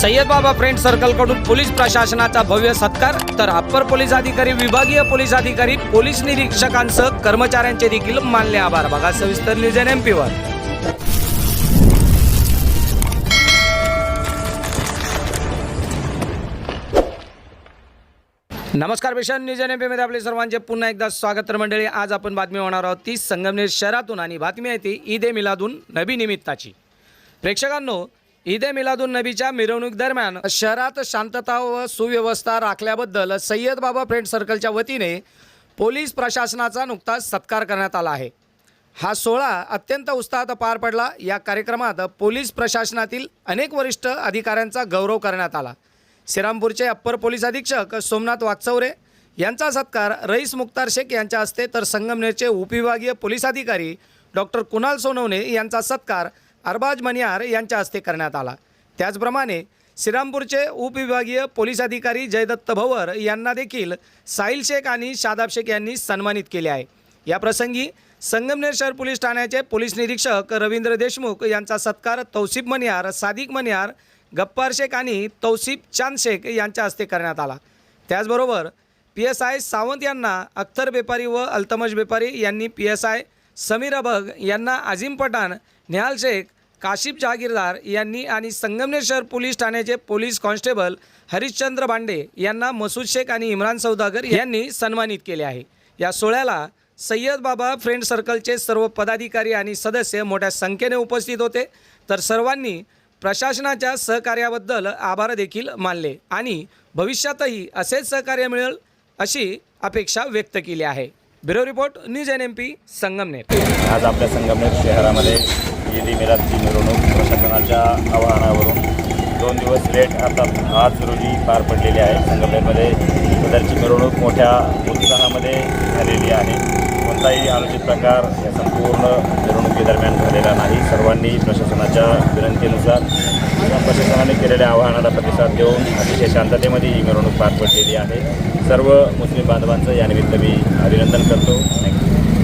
सय्यद बाबा friend सर्कलकडून police प्रशासनाचा भव्य सत्कार तर अप्पर पोलीस अधिकारी विभागीय पोलीस अधिकारी पोलीस निरीक्षकांसह कर्मचाऱ्यांचे देखील मानले आभार. बघा सविस्तर न्यूज एन एम नमस्कार पेशन न्यूज एनमध्ये आपले सर्वांचे पुन्हा एकदा स्वागत तर मंडळी आज आपण बातमी होणार आहोत ती संगमनेर शहरातून आणि बातमी आहे ती ईद ए मिलादून नबी निमित्ताची. प्रेक्षकांनो ईद ए मिलादून नबीच्या मिरवणूक दरम्यान शहरात शांतता व सुव्यवस्था राखल्याबद्दल सय्यद बाबा फ्रेंड सर्कलच्या वतीने पोलीस प्रशासनाचा नुकताच सत्कार करण्यात आला आहे. हा सोहळा अत्यंत उत्साहात पार पडला. या कार्यक्रमात पोलीस प्रशासनातील अनेक वरिष्ठ अधिकाऱ्यांचा गौरव करण्यात आला. श्रीरामपूरचे अप्पर पोलीस अधीक्षक सोमनाथ वागचौरे यांचा सत्कार रईस मुक्तार शेख यांच्या हस्ते तर संगमनेरचे उपविभागीय पोलीस अधिकारी डॉक्टर कुणाल सोनवणे यांचा सत्कार अरबाज मनियार यांच्या हस्ते करण्यात आला. त्याचप्रमाणे श्रीरामपूरचे उपविभागीय पोलीस अधिकारी जयदत्त भवर यांना देखील साहिल शेख आणि शादाब शेख यांनी सन्मानित केले आहे. या प्रसंगी संगमनेर शहर पोलीस ठाण्याचे पोलीस निरीक्षक रवींद्र देशमुख यांचा सत्कार तौसिफ मनियार सादिक मनियार गप्पार शेख आणि तौसिफ चांद शेख यांच्या हस्ते करण्यात आला. त्याचबरोबर पी एस आय सावंत यांना अख्तर बेपारी व अल्तमश बेपारी यांनी P S I Sameer Abhang यांना आझिम पठाण निहाल शेख काशिफ जहागीरदार यांनी आणि संगमनेर शहर पोलीस ठाण्याचे पोलीस कॉन्स्टेबल हरिश्चंद्र बांडे यांना मसूद शेख आणि इम्रान सौदागर यांनी सन्मानित केले आहे. या सोहळ्याला सय्यद बाबा फ्रेंड सर्कलचे सर्व पदाधिकारी आणि सदस्य मोठ्या संख्येने उपस्थित होते. तर सर्वांनी प्रशासनाच्या सहकार्याबद्दल आभार देखील मानले आणि भविष्यातही असेच सहकार्य मिळेल अशी अपेक्षा व्यक्त केली आहे. Bureau report news N M P Sangamner. आज आपल्या संगमनेर शहरामध्ये ईद ए मिरवणूक प्रशासनाच्या आवाहनावरून दोन दिवस लेट आता आज रोजी पार पडलेली आहे. संगमनेरमध्ये मिरवणूक मोठ्या उत्साहामध्ये झालेली आहे. कोणताही अनुचित प्रकार या संपूर्ण मिरवणुकीदरम्यान झालेला नाही. सर्वांनी प्रशासनाच्या विनंतीनुसार किंवा प्रशासनाने केलेल्या आवाहनाला प्रतिसाद देऊन अतिशय शांततेमध्ये ही मिरवणूक पार पडलेली आहे. सर्व मुस्लिम बांधवांचं यानिमित्त मी अभिनंदन करतो. थँक्यू